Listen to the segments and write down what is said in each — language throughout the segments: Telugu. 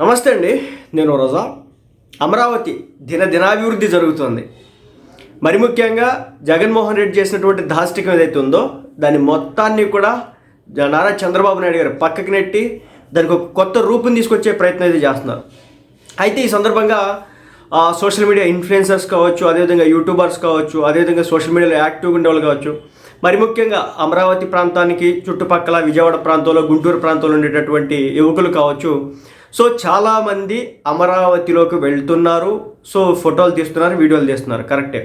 నమస్తే అండి నేను రోజా. అమరావతి దిన దినాభివృద్ధి జరుగుతోంది. మరి ముఖ్యంగా జగన్మోహన్ రెడ్డి చేసినటువంటి దాష్టికం ఏదైతే ఉందో దాని మొత్తాన్ని కూడా నారా చంద్రబాబు నాయుడు గారు పక్కకి నెట్టి దానికి ఒక కొత్త రూపం తీసుకొచ్చే ప్రయత్నం అయితే చేస్తున్నారు. అయితే ఈ సందర్భంగా ఆ, సోషల్ మీడియా ఇన్ఫ్లుయెన్సర్స్ కావచ్చు అదేవిధంగా యూట్యూబర్స్ కావచ్చు అదేవిధంగా సోషల్ మీడియాలో యాక్టివ్గా ఉండేవాళ్ళు కావచ్చు మరి ముఖ్యంగా అమరావతి ప్రాంతానికి చుట్టుపక్కల విజయవాడ ప్రాంతంలో గుంటూరు ప్రాంతంలో ఉండేటటువంటి యువకులు కావచ్చు సో చాలామంది అమరావతిలోకి వెళ్తున్నారు. సో ఫోటోలు తీస్తున్నారు వీడియోలు తీస్తున్నారు. కరెక్టే.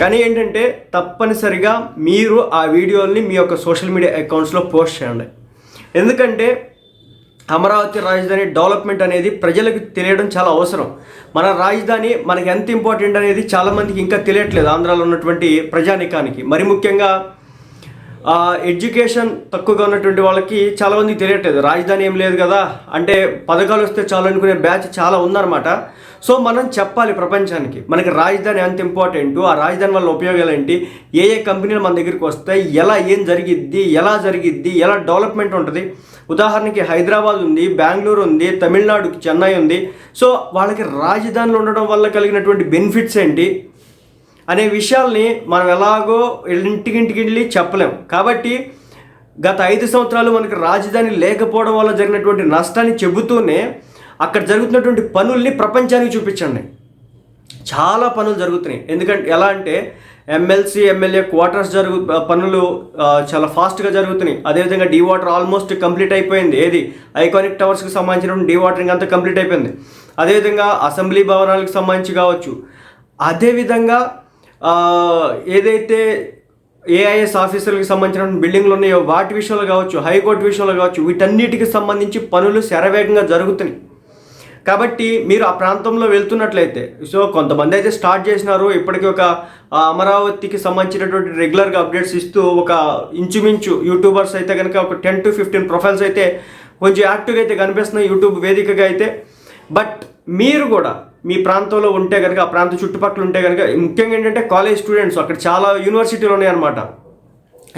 కానీ ఏంటంటే తప్పనిసరిగా మీరు ఆ వీడియోల్ని మీ యొక్క సోషల్ మీడియా అకౌంట్స్లో పోస్ట్ చేయండి. ఎందుకంటే అమరావతి రాజధాని డెవలప్మెంట్ అనేది ప్రజలకు తెలియడం చాలా అవసరం. మన రాజధాని మనకి ఎంత ఇంపార్టెంట్ అనేది చాలామందికి ఇంకా తెలియట్లేదు ఆంధ్రాలో ఉన్నటువంటి ప్రజానికానికి. మరి ముఖ్యంగా ఎడ్యుకేషన్ తక్కువగా ఉన్నటువంటి వాళ్ళకి చాలామందికి తెలియట్లేదు. రాజధాని ఏం లేదు కదా. అంటే పథకాలు వస్తే చాలు అనుకునే బ్యాచ్ చాలా ఉందన్నమాట. సో మనం చెప్పాలి ప్రపంచానికి. మనకి రాజధాని ఎంత ఇంపార్టెంట్ ఆ రాజధాని వల్ల ఉపయోగాలు ఏంటి? ఏ ఏ కంపెనీలు మన దగ్గరికి వస్తాయి? ఎలా ఏం జరిగిద్ది? ఎలా జరిగిద్ది? ఎలా డెవలప్మెంట్ ఉంటుంది? ఉదాహరణకి హైదరాబాద్ ఉంది బెంగళూరు ఉంది తమిళనాడుకి చెన్నై ఉంది. సో వాళ్ళకి రాజధానిలో ఉండడం వల్ల కలిగినటువంటి బెనిఫిట్స్ ఏంటి? అనే విషయాల్ని మనం ఎలాగో ఇంటికింటికి వెళ్ళి చెప్పలేం. కాబట్టి గత ఐదు సంవత్సరాలు మనకి రాజధాని లేకపోవడం వల్ల జరిగినటువంటి నష్టాన్ని చెబుతూనే అక్కడ జరుగుతున్నటువంటి పనుల్ని ప్రపంచానికి చూపించండి. చాలా పనులు జరుగుతున్నాయి. ఎందుకంటే ఎలా అంటే ఎమ్మెల్సీ ఎమ్మెల్యే క్వార్టర్స్ జరుగు పనులు చాలా ఫాస్ట్గా జరుగుతున్నాయి. అదేవిధంగా డీ వాటర్ ఆల్మోస్ట్ కంప్లీట్ అయిపోయింది. ఏది? ఐకానిక్ టవర్స్కి సంబంధించిన డీ వాటరింగ్ అంతా కంప్లీట్ అయిపోయింది. అదేవిధంగా అసెంబ్లీ భవనాలకు సంబంధించి కావచ్చు. అదేవిధంగా ఏదైతే ఏఐఎస్ ఆఫీసర్లకు సంబంధించిన బిల్డింగ్లు ఉన్నాయో వాటి విషయంలో కావచ్చు హైకోర్టు విషయంలో కావచ్చు వీటన్నిటికి సంబంధించి పనులు శరవేగంగా జరుగుతున్నాయి. కాబట్టి మీరు ఆ ప్రాంతంలో వెళ్తున్నట్లయితే సో కొంతమంది అయితే స్టార్ట్ చేసినారు ఇప్పటికీ ఒక అమరావతికి సంబంధించినటువంటి రెగ్యులర్గా అప్డేట్స్ ఇస్తూ ఒక ఇంచుమించు యూట్యూబర్స్ అయితే కనుక ఒక టెన్ టు ఫిఫ్టీన్ ప్రొఫైల్స్ అయితే కొంచెం యాక్టివ్గా అయితే కనిపిస్తున్నాయి యూట్యూబ్ వేదికగా అయితే. బట్ మీరు కూడా మీ ప్రాంతంలో ఉంటే కనుక ఆ ప్రాంత చుట్టుపక్కల ఉంటే కనుక ముఖ్యంగా ఏంటంటే కాలేజ్ స్టూడెంట్స్ అక్కడ చాలా యూనివర్సిటీలు ఉన్నాయన్నమాట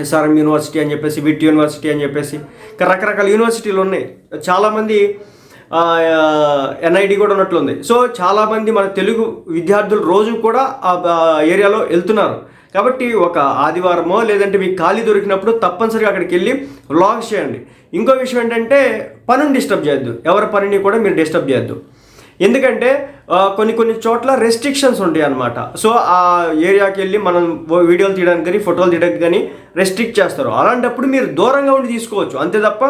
ఎస్ఆర్ఎం యూనివర్సిటీ అని చెప్పేసి విట్ యూనివర్సిటీ అని చెప్పేసి రకరకాల యూనివర్సిటీలు ఉన్నాయి. చాలామంది ఎన్ఐడి కూడా ఉన్నట్లుంది సో చాలామంది మన తెలుగు విద్యార్థులు రోజు కూడా ఆ ఏరియాలో వెళ్తున్నారు. కాబట్టి ఒక ఆదివారమో లేదంటే మీకు ఖాళీ దొరికినప్పుడు తప్పనిసరిగా అక్కడికి వెళ్ళి వ్లాగ్స్ చేయండి. ఇంకో విషయం ఏంటంటే పనిని డిస్టర్బ్ చేయొద్దు. ఎవరి పనిని కూడా మీరు డిస్టర్బ్ చేయొద్దు. ఎందుకంటే కొన్ని కొన్ని చోట్ల రెస్ట్రిక్షన్స్ ఉంటాయి అన్నమాట. సో ఆ ఏరియాకి వెళ్ళి మనం వీడియోలు తీయడానికి కానీ ఫోటోలు తీయడానికి కానీ రెస్ట్రిక్ట్ చేస్తారు. అలాంటప్పుడు మీరు దూరంగా ఉండి తీసుకోవచ్చు. అంతే తప్ప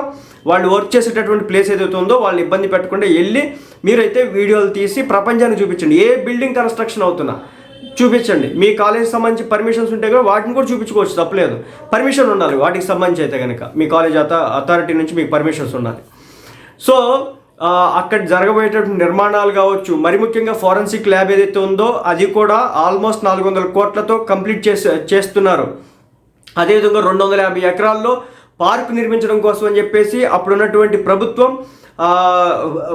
వాళ్ళు వర్క్ చేసేటటువంటి ప్లేస్ ఏదైతే ఉందో వాళ్ళని ఇబ్బంది పెట్టకుండా వెళ్ళి మీరైతే వీడియోలు తీసి ప్రపంచానికి చూపించండి. ఏ బిల్డింగ్ కన్స్ట్రక్షన్ అవుతున్నా చూపించండి. మీ కాలేజ్ సంబంధించి పర్మిషన్స్ ఉంటే కూడా వాటిని కూడా చూపించుకోవచ్చు. తప్పలేదు. పర్మిషన్ ఉండాలి. వాటికి సంబంధించి అయితే కనుక మీ కాలేజ్ అథారిటీ నుంచి మీకు పర్మిషన్స్ ఉండాలి. సో అక్కడ జరగబోయేటటువంటి నిర్మాణాలు కావచ్చు మరి ముఖ్యంగా ఫారెన్సిక్ ల్యాబ్ ఏదైతే ఉందో అది కూడా ఆల్మోస్ట్ నాలుగు వందల కోట్లతో కంప్లీట్ చేసే చేస్తున్నారు. అదేవిధంగా రెండు వందల యాభై ఎకరాల్లో పార్క్ నిర్మించడం కోసం అని చెప్పేసి అప్పుడున్నటువంటి ప్రభుత్వం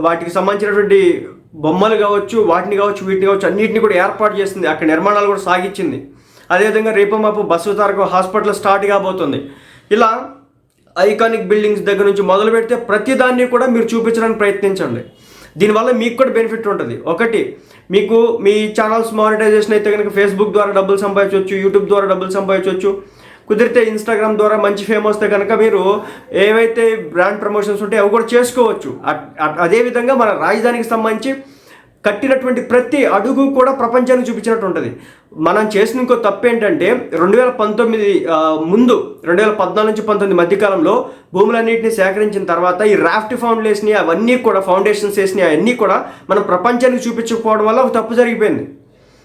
వాటికి సంబంధించినటువంటి బొమ్మలు కావచ్చు వాటిని కావచ్చు వీటిని కావచ్చు అన్నిటిని కూడా ఏర్పాటు చేసింది. అక్కడ నిర్మాణాలు కూడా సాగించింది. అదేవిధంగా రేపు మాపు బస్సు తారక హాస్పిటల్ స్టార్ట్ కాబోతుంది. ఇలా ఐకానిక్ బిల్డింగ్స్ దగ్గర నుంచి మొదలు పెడితే ప్రతిదాన్ని కూడా మీరు చూపించడానికి ప్రయత్నించండి. దీనివల్ల మీకు కూడా బెనిఫిట్ ఉంటుంది. ఒకటి మీకు మీ ఛానల్స్ మానిటైజేషన్ అయితే కనుక ఫేస్బుక్ ద్వారా డబ్బులు సంపాదించవచ్చు యూట్యూబ్ ద్వారా డబ్బులు సంపాదించవచ్చు. కుదిరితే ఇన్స్టాగ్రామ్ ద్వారా మంచి ఫేమ్ వస్తే కనుక మీరు ఏవైతే బ్రాండ్ ప్రమోషన్స్ ఉంటాయో అవి కూడా చేసుకోవచ్చు. అట్- అట్- అదేవిధంగా మన రాజధానికి సంబంధించి కట్టినటువంటి ప్రతి అడుగు కూడా ప్రపంచానికి చూపించినట్టు ఉంటుంది. మనం చేసిన ఇంకో తప్పు ఏంటంటే రెండు వేల పంతొమ్మిది ముందు రెండు వేల పద్నాలుగు నుంచి పంతొమ్మిది మధ్యకాలంలో భూములన్నింటినీ సేకరించిన తర్వాత ఈ రాఫ్ట్ ఫౌండేషన్ అవన్నీ కూడా ఫౌండేషన్స్ వేసినాయి అవన్నీ కూడా మనం ప్రపంచానికి చూపించకపోవడం వల్ల ఒక తప్పు జరిగిపోయింది.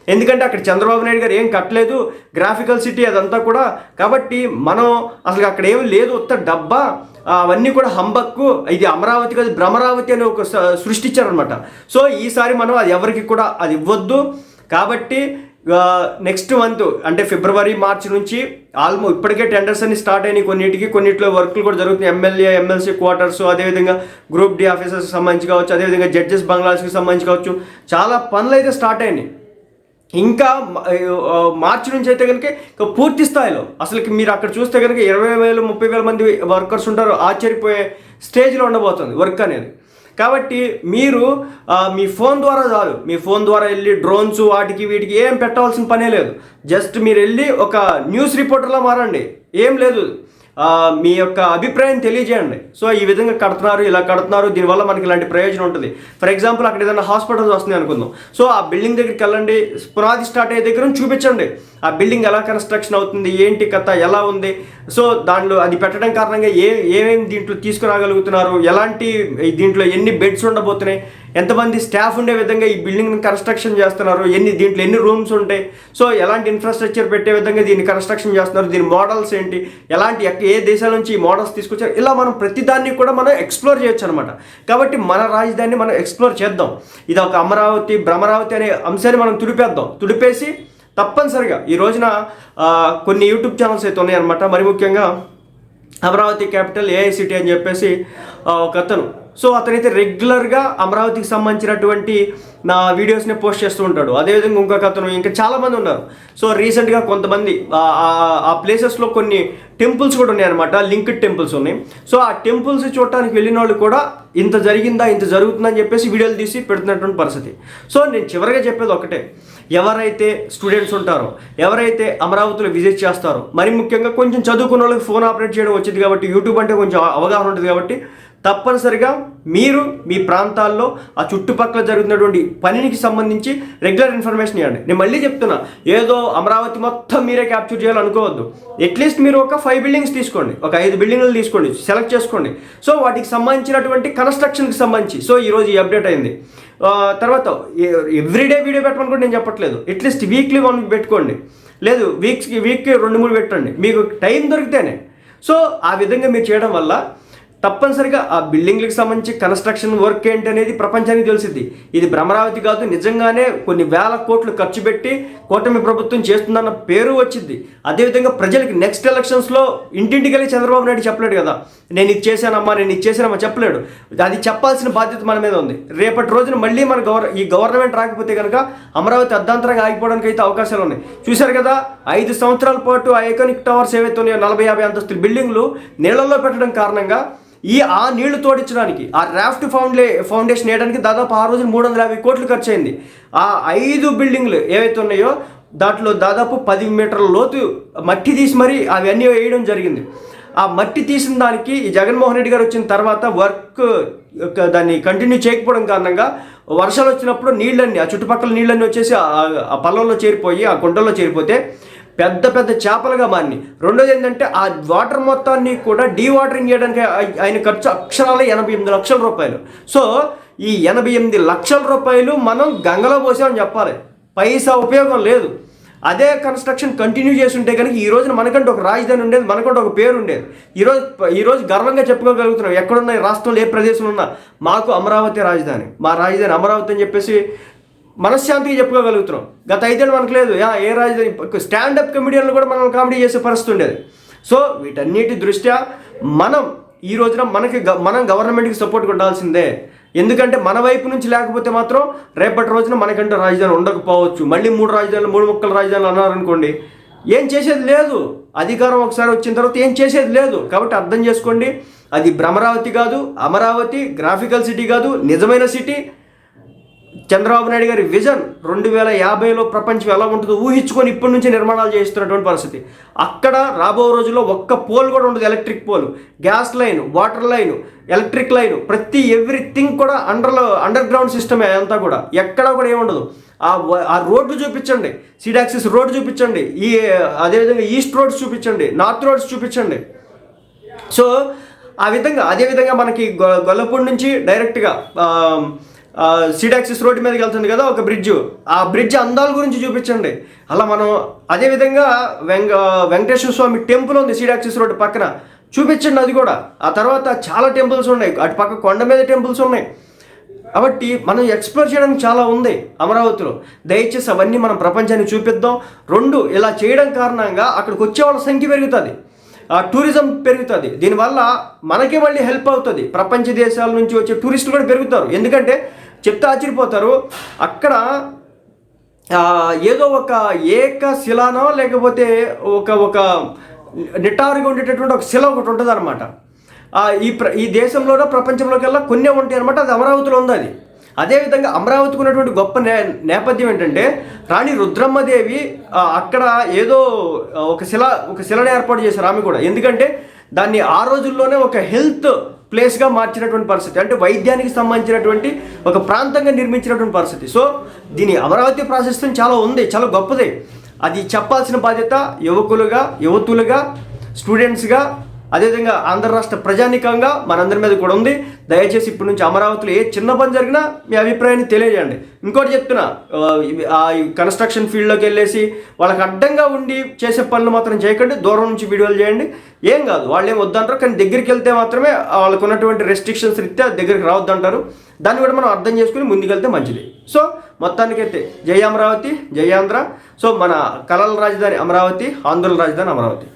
ఎందుకంటే అక్కడ చంద్రబాబు నాయుడు గారు ఏం కట్టలేదు గ్రాఫికల్ సిటీ అదంతా కూడా. కాబట్టి మనం అసలు అక్కడ ఏం లేదు ఉత్త డబ్బా. అవన్నీ కూడా హంబక్కు ఇది అమరావతి కాదు భ్రమరావతి అని ఒక సృష్టించారనమాట సో ఈసారి మనం అది ఎవరికి కూడా అది ఇవ్వద్దు. కాబట్టి నెక్స్ట్ మంత్ అంటే ఫిబ్రవరి మార్చి నుంచి ఆల్మో ఇప్పటికే టెండర్స్ అన్ని స్టార్ట్ అయినాయి కొన్నిటికి. కొన్నిట్లో వర్క్లు కూడా జరుగుతున్నాయి. ఎమ్మెల్యే ఎమ్మెల్సీ క్వార్టర్స్ అదేవిధంగా గ్రూప్ డి ఆఫీసర్స్కి సంబంధించి కావచ్చు అదేవిధంగా జడ్జెస్ బంగ్లాస్కి సంబంధించి కావచ్చు. చాలా పనులు అయితే స్టార్ట్ అయినాయి. ఇంకా మార్చి నుంచి అయితే కనుక ఇంకా పూర్తి స్థాయిలో అసలుకి మీరు అక్కడ చూస్తే కనుక ఇరవై వేలు ముప్పై వేల మంది వర్కర్స్ ఉంటారు ఆశ్చర్యపోయే స్టేజ్లో ఉండబోతుంది వర్క్ అనేది. కాబట్టి మీరు మీ ఫోన్ ద్వారా చాలు. మీ ఫోన్ ద్వారా వెళ్ళి డ్రోన్స్ వాటికి వీటికి ఏం పెట్టవలసిన పనే లేదు. జస్ట్ మీరు వెళ్ళి ఒక న్యూస్ రిపోర్టర్లా మారండి. ఏం లేదు. మీ యొక్క అభిప్రాయం తెలియజేయండి. సో ఈ విధంగా కడుతున్నారు ఇలా కడుతున్నారు దీనివల్ల మనకి ఇలాంటి ప్రయోజనం ఉంటుంది. ఫర్ ఎగ్జాంపుల్ అక్కడ ఏదైనా హాస్పిటల్స్ వస్తుంది అనుకుందాం. సో ఆ బిల్డింగ్ దగ్గరికి వెళ్ళండి పునాది స్టార్ట్ అయ్యే దగ్గర నుంచి చూపించండి. ఆ బిల్డింగ్ ఎలా కన్స్ట్రక్షన్ అవుతుంది ఏంటి కథ ఎలా ఉంది? సో దాంట్లో అది పెట్టడం కారణంగా ఏ ఏమేమి దీంట్లో తీసుకురాగలుగుతున్నారు? ఎలాంటి దీంట్లో ఎన్ని బెడ్స్ ఉండబోతున్నాయి? ఎంతమంది స్టాఫ్ ఉండే విధంగా ఈ బిల్డింగ్ని కన్స్ట్రక్షన్ చేస్తున్నారు? ఎన్ని దీంట్లో ఎన్ని రూమ్స్ ఉంటాయి? సో ఎలాంటి ఇన్ఫ్రాస్ట్రక్చర్ పెట్టే విధంగా దీన్ని కన్స్ట్రక్షన్ చేస్తున్నారు? దీని మోడల్స్ ఏంటి? ఎలాంటి ఎక్క- ఏ దేశాల నుంచి ఈ మోడల్స్ తీసుకొచ్చారు? ఇలా మనం ప్రతిదాన్ని కూడా మనం ఎక్స్ప్లోర్ చేయొచ్చు అనమాట కాబట్టి మన రాజధానిని మనం ఎక్స్ప్లోర్ చేద్దాం. ఇది ఒక అమరావతి భ్రమరావతి అనే అంశాన్ని మనం తుడిపేద్దాం. తుడిపేసి తప్పనిసరిగా ఈ రోజున కొన్ని యూట్యూబ్ ఛానల్స్ అయితే ఉన్నాయన్నమాట. మరి ముఖ్యంగా అమరావతి క్యాపిటల్ ఏఐసిటీ అని చెప్పేసి ఒక అతను సో అతనైతే రెగ్యులర్గా అమరావతికి సంబంధించినటువంటి నా వీడియోస్ని పోస్ట్ చేస్తూ ఉంటాడు. అదేవిధంగా ఇంకొక అతను ఇంకా చాలామంది ఉన్నారు. సో రీసెంట్గా కొంతమంది ఆ- ఆ- ప్లేసెస్లో కొన్ని టెంపుల్స్ కూడా ఉన్నాయన్నమాట. లింక్డ్ టెంపుల్స్ ఉన్నాయి. సో ఆ టెంపుల్స్ చూడటానికి వెళ్ళిన వాళ్ళు కూడా ఇంత జరిగిందా ఇంత జరుగుతుందని చెప్పేసి వీడియోలు తీసి పెడుతున్నటువంటి పరిస్థితి. సో నేను చివరిగా చెప్పేది ఒకటే. ఎవరైతే స్టూడెంట్స్ ఉంటారో ఎవరైతే అమరావతిలో విజిట్ చేస్తారో మరి ముఖ్యంగా కొంచెం చదువుకున్న వాళ్ళకి ఫోన్ ఆపరేట్ చేయడం వచ్చింది కాబట్టి యూట్యూబ్ అంటే కొంచెం అవగాహన ఉంటుంది కాబట్టి తప్పనిసరిగా మీరు మీ ప్రాంతాల్లో ఆ చుట్టుపక్కల జరుగుతున్నటువంటి పనికి సంబంధించి రెగ్యులర్ ఇన్ఫర్మేషన్ ఇవ్వండి. నేను మళ్ళీ చెప్తున్నా ఏదో అమరావతి మొత్తం మీరే క్యాప్చర్ చేయాలనుకోవద్దు అట్లీస్ట్ మీరు ఒక ఫైవ్ బిల్డింగ్స్ తీసుకోండి ఒక ఐదు బిల్డింగ్లు తీసుకోండి సెలెక్ట్ చేసుకోండి. సో వాటికి సంబంధించినటువంటి కన్స్ట్రక్షన్కి సంబంధించి. సో ఈరోజు ఈ అప్డేట్ అయింది. తర్వాత ఎవ్రీడే వీడియో పెట్టమని కూడా నేను చెప్పట్లేదు. అట్లీస్ట్ వీక్లీ వన్ పెట్టుకోండి. లేదు వీక్స్కి వీక్కి రెండు మూడు పెట్టండి. మీకు టైం దొరికితేనే. సో ఆ విధంగా మీరు చేయడం వల్ల తప్పనిసరిగా ఆ బిల్డింగ్లకు సంబంధించి కన్స్ట్రక్షన్ వర్క్ ఏంటి అనేది ప్రపంచానికి తెలిసింది ఇది భ్రమరావతి కాదు నిజంగానే కొన్ని వేల కోట్లు ఖర్చు పెట్టి కూటమి ప్రభుత్వం చేస్తుందన్న పేరు వచ్చింది అదేవిధంగా ప్రజలకి నెక్స్ట్ ఎలక్షన్స్లో ఇంటింటికి వెళ్ళి చంద్రబాబు నాయుడు చెప్పలేడు కదా. నేను ఇది చేశానమ్మా నేను ఇది చేశానమ్మా చెప్పలేడు. అది చెప్పాల్సిన బాధ్యత మన మీద ఉంది. రేపటి రోజున మళ్ళీ మన గవర్ ఈ గవర్నమెంట్ రాకపోతే కనుక అమరావతి అర్ధాంతరంగా ఆగిపోవడానికి అయితే అవకాశాలు ఉన్నాయి. చూశారు కదా ఐదు సంవత్సరాల పాటు ఆ ఐకానిక్ టవర్స్ ఏవైతే ఉన్నాయో నలభై యాభై అంతస్తుల బిల్డింగ్లు నీళ్ళల్లో పెట్టడం కారణంగా ఈ ఆ నీళ్ళు తోడించడానికి ఆ రాఫ్ట్ ఫౌండే ఫౌండేషన్ వేయడానికి దాదాపు ఆ రోజు మూడు వందల యాభై కోట్లు ఖర్చు అయింది ఆ ఐదు బిల్డింగ్లు ఏవైతే ఉన్నాయో దాంట్లో దాదాపు పది మీటర్ల లోతు మట్టి తీసి మరీ అవన్నీ వేయడం జరిగింది. ఆ మట్టి తీసిన దానికి ఈ జగన్మోహన్ రెడ్డి గారు వచ్చిన తర్వాత వర్క్ దాన్ని కంటిన్యూ చేయకపోవడం కారణంగా వర్షాలు వచ్చినప్పుడు నీళ్ళన్నీ ఆ చుట్టుపక్కల నీళ్ళన్నీ వచ్చేసి ఆ- ఆ పల్లంలో చేరిపోయి ఆ గుంటల్లో చేరిపోతే పెద్ద పెద్ద చేపలుగా మారినాయి. రెండోది ఏంటంటే ఆ వాటర్ మొత్తాన్ని కూడా డీవాటరింగ్ చేయడానికి ఆయన ఖర్చు అక్షరాల ఎనభై ఎనిమిది లక్షల రూపాయలు. సో ఈ ఎనభై ఎనిమిది లక్షల రూపాయలు మనం గంగలో పోసామని చెప్పాలి. పైసా ఉపయోగం లేదు. అదే కన్స్ట్రక్షన్ కంటిన్యూ చేసి ఉంటే కనుక ఈ రోజున మనకంటే ఒక రాజధాని ఉండేది మనకంటే ఒక పేరు ఉండేది. ఈరోజు ఈరోజు గర్వంగా చెప్పుకోగలుగుతున్నాం ఎక్కడున్న రాష్ట్రంలో ఏ ప్రదేశంలో ఉన్నా మాకు అమరావతి రాజధాని. మా రాజధాని అమరావతి అని చెప్పేసి మనశ్శాంతిగా చెప్పుకోగలుగుతున్నాం. గత ఐదేళ్ళు మనకు లేదు. ఏ రాజధాని స్టాండప్ కమెడియన్లు కూడా మనం కామెడీ చేసే పరిస్థితి ఉండేది. సో వీటన్నిటి దృష్ట్యా మనం ఈ రోజున మనకి గ- మనం గవర్నమెంట్కి సపోర్ట్ ఉండాల్సిందే ఎందుకంటే మన వైపు నుంచి లేకపోతే మాత్రం రేపటి రోజున మనకంటే రాజధాని ఉండకపోవచ్చు. మళ్ళీ మూడు రాజధానులు మూడు ముక్కల రాజధానులు అన్నారనుకోండి ఏం చేసేది లేదు. అధికారం ఒకసారి వచ్చిన తర్వాత ఏం చేసేది లేదు. కాబట్టి అర్థం చేసుకోండి. అది భ్రమరావతి కాదు అమరావతి గ్రాఫికల్ సిటీ కాదు నిజమైన సిటీ చంద్రబాబు నాయుడు గారి విజన్ రెండు వేల యాభైలో ప్రపంచం ఎలా ఉంటుందో ఊహించుకొని ఇప్పటి నుంచి నిర్మాణాలు చేస్తున్నటువంటి పరిస్థితి. అక్కడ రాబో రోజుల్లో ఒక్క పోల్ కూడా ఉండదు electric pole. Gas line water line electric line ప్రతి ఎవ్రీథింగ్ కూడా అండర్లో అండర్ గ్రౌండ్ సిస్టమే అంతా కూడా. ఎక్కడా కూడా ఏముండదు ఆ ఆ రోడ్లు చూపించండి. సిడాక్సిస్ రోడ్ చూపించండి. ఈ అదేవిధంగా ఈస్ట్ రోడ్స్ చూపించండి. నార్త్ రోడ్స్ చూపించండి. సో ఆ విధంగా అదేవిధంగా మనకి గొ- గొల్లపూడి నుంచి డైరెక్ట్గా సిడాక్సిస్ రోడ్డు మీదకి వెళ్తుంది కదా ఒక బ్రిడ్జ్. ఆ బ్రిడ్జ్ అందాల గురించి చూపించండి. అలా మనం అదే విధంగా వెంక వెంకటేశ్వర స్వామి టెంపుల్ ఉంది సిడాక్సిస్ రోడ్డు పక్కన. చూపించండి అది కూడా. ఆ తర్వాత చాలా టెంపుల్స్ ఉన్నాయి. అటు పక్క కొండ మీద టెంపుల్స్ ఉన్నాయి. కాబట్టి మనం ఎక్స్ప్లోర్ చేయడానికి చాలా ఉంది అమరావతిలో. దయచేసి అవన్నీ మనం ప్రపంచానికి చూపిద్దాం. రెండు ఇలా చేయడం కారణంగా అక్కడికి వచ్చే వాళ్ళ సంఖ్య పెరుగుతుంది. టూరిజం పెరుగుతుంది. దీనివల్ల మనకి మళ్ళీ హెల్ప్ అవుతుంది. ప్రపంచ దేశాల నుంచి వచ్చే టూరిస్టులు కూడా పెరుగుతారు. ఎందుకంటే చెప్తే ఆశ్చర్యపోతారు. అక్కడ ఏదో ఒక ఏక శిలానో లేకపోతే ఒక ఒక నిటారుగా ఉండేటటువంటి ఒక శిల ఒకటి ఉంటుంది అనమాట ఈ ప్ర ఈ దేశంలోనో ప్రపంచంలోకెల్లా కొన్నే ఉంటాయి అనమాట అది అమరావతిలో ఉంది అది. అదేవిధంగా అమరావతికి ఉన్నటువంటి గొప్ప నే నేపథ్యం ఏంటంటే రాణి రుద్రమ్మదేవి అక్కడ ఏదో ఒక శిల ఒక శిలను ఏర్పాటు చేశారు ఆమె కూడా. ఎందుకంటే దాన్ని ఆ రోజుల్లోనే ఒక హెల్త్ ప్లేస్గా మార్చినటువంటి పరిస్థితి. అంటే వైద్యానికి సంబంధించినటువంటి ఒక ప్రాంతంగా నిర్మించినటువంటి పరిస్థితి. సో దీని అమరావతి ప్రాశస్త్యం చాలా ఉంది చాలా గొప్పది. అది చెప్పాల్సిన బాధ్యత యువకులుగా యువతులుగా స్టూడెంట్స్గా అదేవిధంగా ఆంధ్ర రాష్ట్ర ప్రజానికంగా మనందరి మీద కూడా ఉంది. దయచేసి ఇప్పటి నుంచి అమరావతిలో ఏ చిన్న పని జరిగినా మీ అభిప్రాయాన్ని తెలియజేయండి. ఇంకోటి చెప్తున్నా ఆ, కన్స్ట్రక్షన్ ఫీల్డ్లోకి వెళ్ళేసి వాళ్ళకి అడ్డంగా ఉండి చేసే పనులు మాత్రం చేయకండి. దూరం నుంచి వీడియోలు చేయండి. ఏం కాదు వాళ్ళు ఏం వద్దంటారు కానీ దగ్గరికి వెళ్తే మాత్రమే వాళ్ళకు ఉన్నటువంటి రెస్ట్రిక్షన్స్ రీత్యా దగ్గరికి రావద్దంటారు. దాన్ని కూడా మనం అర్థం చేసుకుని ముందుకెళ్తే మంచిది. సో మొత్తానికైతే జై అమరావతి జై ఆంధ్ర. సో మన కళల రాజధాని అమరావతి ఆంధ్రుల రాజధాని అమరావతి.